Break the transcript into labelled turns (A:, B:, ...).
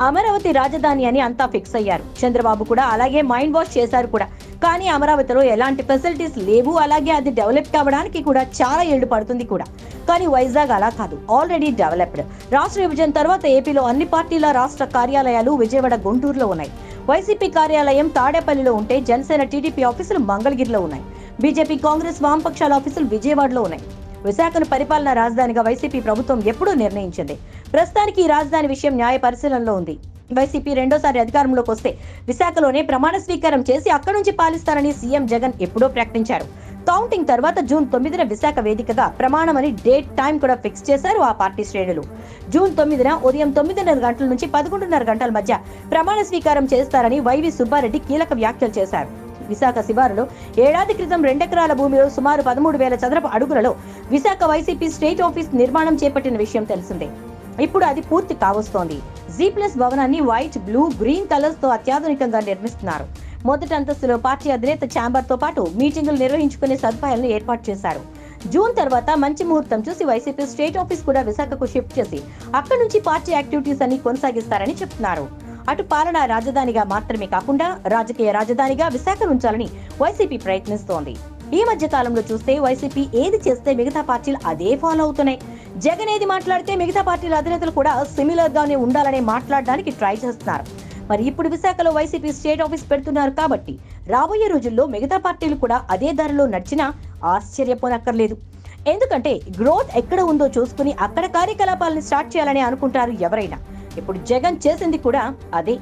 A: అమరావతి రాజధాని అని అంతా ఫిక్స్ అయ్యారు. చంద్రబాబు కూడా అలాగే మైండ్ వాష్ చేశారు కూడా. కానీ అమరావతిలో ఎలాంటి ఫెసిలిటీస్ లేవు. అలాగే అది డెవలప్ కావడానికి కూడా చాలా ఏళ్ళు పడుతుంది కూడా. కానీ వైజాగ్ అలా కాదు. Already developed. రాష్ట్ర విభజన తర్వాత ఏపీలో అన్ని పార్టీల రాష్ట్ర కార్యాలయాలు విజయవాడ గుంటూరులో ఉన్నాయి. వైసీపీ కార్యాలయం తాడేపల్లిలో ఉంటే జనసేన టీడీపీ ఆఫీసులు మంగళగిరిలో ఉన్నాయి. బీజేపీ కాంగ్రెస్ వామపక్షాల ఆఫీసులు విజయవాడలో ఉన్నాయి. విశాఖను పరిపాలన రాజధానిగా వైసీపీ ప్రభుత్వం ఎప్పుడూ నిర్ణయించింది. ప్రస్తుతానికి ఈ రాజధాని విషయం న్యాయ పరిశీలనలో ఉంది. వైసీపీ రెండోసారి అధికారంలోకి వస్తే విశాఖలోనే ప్రమాణ స్వీకారం చేసి అక్కడి నుంచి పాలిస్తారని సీఎం జగన్ ఎప్పుడో ప్రకటించారు. కౌంటింగ్ తర్వాత జూన్ తొమ్మిదిన విశాఖ వేదికగా ప్రమాణమని డేట్ టైం కూడా ఫిక్స్ చేశారు ఆ పార్టీ శ్రేణులు. జూన్ తొమ్మిదిన ఉదయం తొమ్మిదిన్నర గంటల నుంచి పదకొండున్నర గంటల మధ్య ప్రమాణ స్వీకారం చేస్తారని వైవి సుబ్బారెడ్డి కీలక వ్యాఖ్యలు చేశారు. విశాఖ శివారులో ఏడాది క్రితం రెండెకరాల భూమిలో సుమారు పదమూడు వేల చదరపు అడుగులలో విశాఖ వైసీపీ స్టేట్ ఆఫీస్ నిర్మాణం చేపట్టిన విషయం తెలిసిందే. ఇప్పుడు అది పూర్తి కావస్తోంది. జీ ప్లస్ భవనాన్ని వైట్ బ్లూ గ్రీన్ కలర్స్తో అత్యాధునికంగా నిర్మిస్తున్నారు. మొదటి అంతస్తులో పార్టీ అధినేత ఛాంబర్తో పాటు మీటింగులు నిర్వహించుకునే సదుపాయాలను ఏర్పాటు చేశారు. జూన్ తర్వాత మంచి ముహూర్తం చూసి వైసీపీ స్టేట్ ఆఫీస్ కూడా విశాఖకు షిఫ్ట్ చేసి అక్కడి నుంచి పార్టీ యాక్టివిటీస్ అన్ని కొనసాగిస్తారని చెప్తున్నారు. అటు పాలనా రాజధానిగా మాత్రమే కాకుండా రాజకీయ రాజధానిగా విశాఖ ఉంచాలని వైసీపీ ప్రయత్నిస్తోంది. ఈ మధ్య కాలంలో చూస్తే వైసీపీ ఏది చేస్తే మిగతా పార్టీలు అదే ఫాలో అవుతున్నాయి. జగన్ ఏది మాట్లాడితే మిగతా పార్టీల అధినేతలు కూడా సిమిలర్ గానే ఉండాలని మాట్లాడడానికి ట్రై చేస్తున్నారు. మరి ఇప్పుడు విశాఖలో వైసీపీ స్టేట్ ఆఫీస్ పెడుతున్నారు కాబట్టి రాబోయే రోజుల్లో మిగతా పార్టీలు కూడా అదే దారిలో నడిచినా ఆశ్చర్యపోనక్కర్లేదు. ఎందుకంటే గ్రోత్ ఎక్కడ ఉందో చూసుకుని అక్కడ కార్యకలాపాలను స్టార్ట్ చేయాలని అనుకుంటారు ఎవరైనా. ఇప్పుడు జగన్ చేసింది కూడా అదే.